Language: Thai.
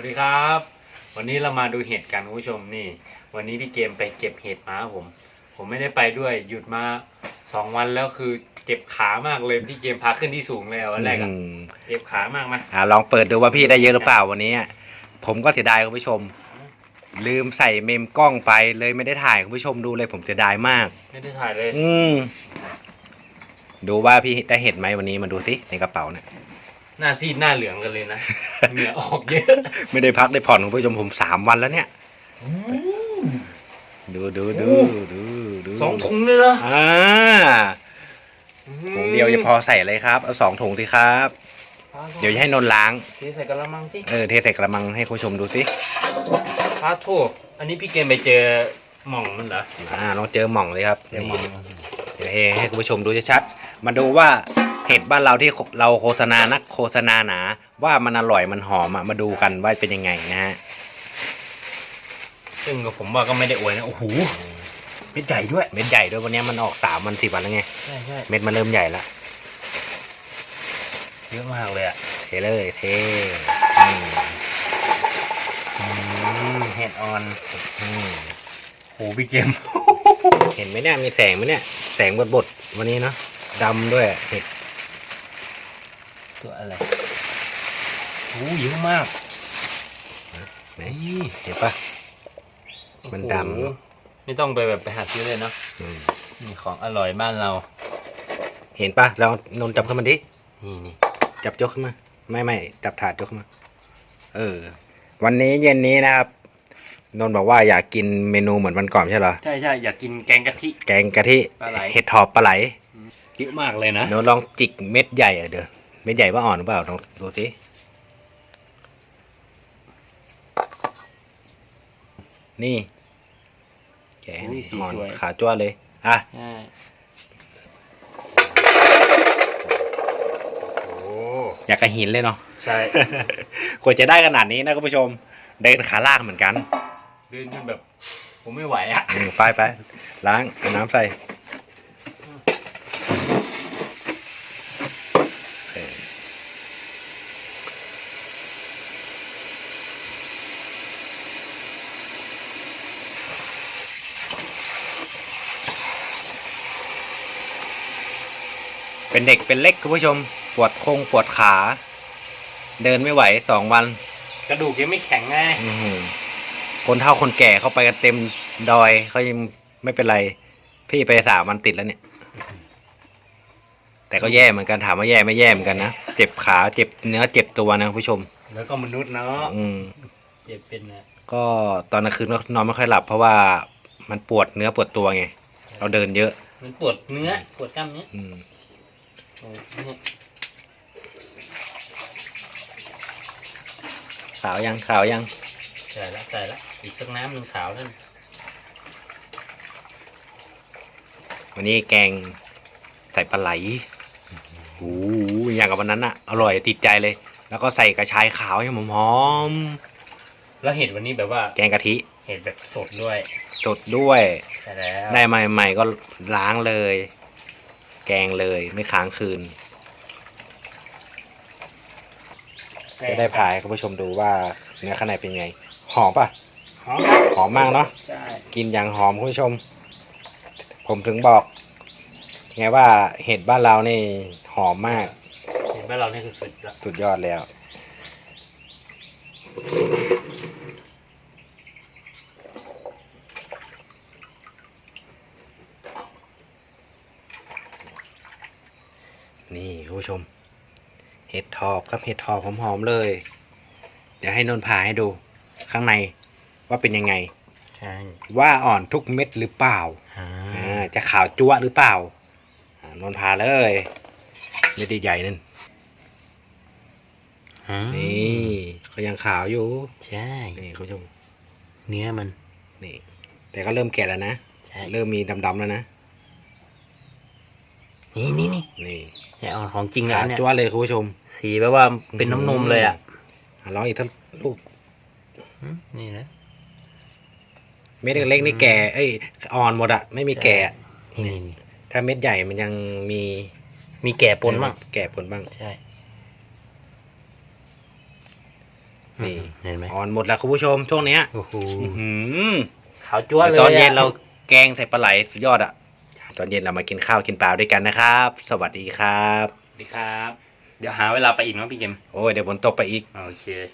วัสดีครับ วันนี้เรามาดูเห็ดกันคุณผู้ชมนี่ วันนี้พี่เกมไปเก็บเห็ดมาครับผม ผมไม่ได้ไปด้วยหยุดมาสองวันแล้วคือเจ็บขามากเลยพี่เกมพาขึ้นที่สูงเลยอะวันแรกอะอืมเจ็บขามากไหมอ่าลองเปิดดูว่าพี่ได้เยอะหรือเปล่าวันนี้ ผมก็เสียดายคุณผู้ชม ลืมใส่เมมกล้องไปเลยไม่ได้ถ่ายคุณผู้ชมดูเลยผมเสียดายมาก ไม่ได้ถ่ายเลยอืม ดูว่าพี่ได้เห็ดไหมวันนี้มาดูสิในกระเป๋าเนี่ย หน้าซีดหน้าเหลืองกันเลยนะ เหงื่อออกเยอะ ไม่ได้พักได้ผ่อนคุณผู้ชมผมสามวันแล้วเนี่ย ดูดูดูดูดูสองถุงเลยเหรออ่าถุงเดียวจะพอใส่เลยครับ เอาสองถุงสิครับ เดี๋ยวจะให้นนท์ล้าง เทใส่กระมังสิ เออเทใส่กระมังให้คุณผู้ชมดูสิพาโทษอันนี้พี่เกมไปเจอหม่องมันเหรอ อ่าลองเจอหม่องเลยครับเจอหม่องเดี๋ยวให้ให้คุณผู้ชมดูชัดๆมาดูว่า เห็ดบ้านเราที่เราโฆษณานักโฆษณาหนา ว่ามันอร่อยมันหอมอะมาดูกันว่าเป็นยังไงนะฮะซึ่งก็ผมว่าก็ไม่ได้อวยนะโอ้โหเม็ดใหญ่ด้วยเม็ดใหญ่ด้วยวันนี้มันออกสามวันสี่วันแล้วไงใช่ใช่เม็ดมันเริ่มใหญ่ละเยอะมากเลยอะเทเลยเทอืมอืมเห็ดออนอืมโหพี่เกมเห็นไหมเนี่ยมีแสงไหมเนี่ย แสงบดบดๆวันนี้เนาะดำด้วยเห็ด ตัวอะไรโอ้เยอะมากไหนเห็นปะมันดำโอ้โหไม่ต้องไปแบบไปหาซื้อเลยเนาะอืมนี่ของอร่อยบ้านเรา เห็นปะลองนนท์จับขึ้นมาดิ นี่นี่จับยกขึ้นมา ไม่ไม่จับถาดยกขึ้นมา เออ วันนี้เย็นนี้นะครับ นนท์บอกว่าอยากกินเมนูเหมือนวันก่อนไม่ใช่เหรอ ใช่ใช่อยากกินแกงกะทิ แกงกะทิ ปลาไหล เห็ดถอบปลาไหล เยอะมากเลยนะ นนท์ลองจิกเม็ดใหญ่อะเดี๋ยวเม็ดใหญ่ว่าอ่อนหรือเปล่าลองดูสินี่แกะอุ้ยสีอ่อนสวยขาจ้วเลย อะใช่โอ้อยากกระหินเลยเนาะใช่ควรจะได้ขนาดนี้นะคุณผู้ชม เดินขาลากเหมือนกัน เดินจนแบบ ผมไม่ไหวอะอืมไปไปล้างเอาน้ำใส่ เป็นเด็กเป็นเล็กคุณผู้ชม ปวดโคงปวดขา เดินไม่ไหวสองวัน กระดูกยังไม่แข็งไงอื้อหือคนเฒ่าคนแก่เข้าไปกันเต็มดอยเขายังไม่เป็นไร พี่ไปสามวันติดแล้วเนี่ย แต่ก็แย่เหมือนกันถามว่าแย่ไม่แย่เหมือนกันนะเจ็บขาเจ็บเนื้อเจ็บตัวนะคุณผู้ชม แล้วก็มนุษย์เนาะอืม เจ็บเป็นนะก็ตอนกลางคืนก็นอนไม่ค่อยหลับเพราะว่ามันปวดเนื้อปวดตัวไง เราเดินเยอะ มันปวดเนื้อปวดกล้ามเนื้ออืมโอ้เนี่ย ขาวยังขาวยังใส่ละใส่ละอีกสักน้ำหนึ่งขาวนั่นวันนี้แกงใส่ปลาไหลโอ้โหอย่างกับวันนั้นอะอร่อยติดใจเลย แล้วก็ใส่กระชายขาวให้หอมแล้วเห็ดวันนี้แบบว่าๆแกงกะทิ เห็ดแบบสดด้วย สดด้วยใช่แล้วได้ใหม่ๆก็ล้างเลย แกงเลยไม่ค้างคืน จะได้พายคุณผู้ชมดูว่าเนื้อข้างในเป็นไง หอมปะหอมหอมมากเนาะใช่กินอย่างหอมคุณผู้ชม ผมถึงบอก ไงว่าเห็ดบ้านเรานี่หอมมาก เห็ดบ้านเรานี่คือสุดละสุดยอดแล้ว นี่คุณผู้ชม เห็ดทอบครับเห็ดทอบหอมๆเลย เดี๋ยวให้นนท์พาให้ดู ข้างในว่าเป็นยังไง ใช่ ว่าอ่อนทุกเม็ดหรือเปล่าอ่าอ่าจะขาวจั๊วะหรือเปล่าอ่านนท์พาเลยไม่ได้ใหญ่นั่นอ่านี่เขายังขาวอยู่ ใช่ นี่คุณผู้ชม เนื้อมัน นี่ แต่ก็เริ่มแก่แล้วนะใช่เริ่มมีดำๆแล้วนะ นี่นี่นี่นี่ แค่เอาของจริงแล้ขาวเนี่ย จั๊วะเลยคุณผู้ชม สีแบบว่าเป็นน้ำนมเลยอะอะลองอีกทั้งลูกอืมนี่นะเม็ดเล็กๆนี่แก่ เอ้ยอ่อนหมดอะไม่มีแก่นี่นี่ถ้าเม็ดใหญ่มันยังมี มีแก่ปนบ้างแก่ปนบ้างใช่นี่เห็นไหมอ่อนหมดแล้วคุณผู้ชมช่วงเนี้ยโอ้โหอื้อหือขาวจั๊วะเลยตอนเย็นะเราแกงใส่ปลาไหลสุดยอดอะ ตอนเย็นเรามากินข้าวกินปลาด้วยกันนะครับ สวัสดีครับสวัสดีครับ เดี๋ยวหาเวลาไปอีกเนาะพี่เกมโอ้ยเดี๋ยวฝนตกไปอีก โอเค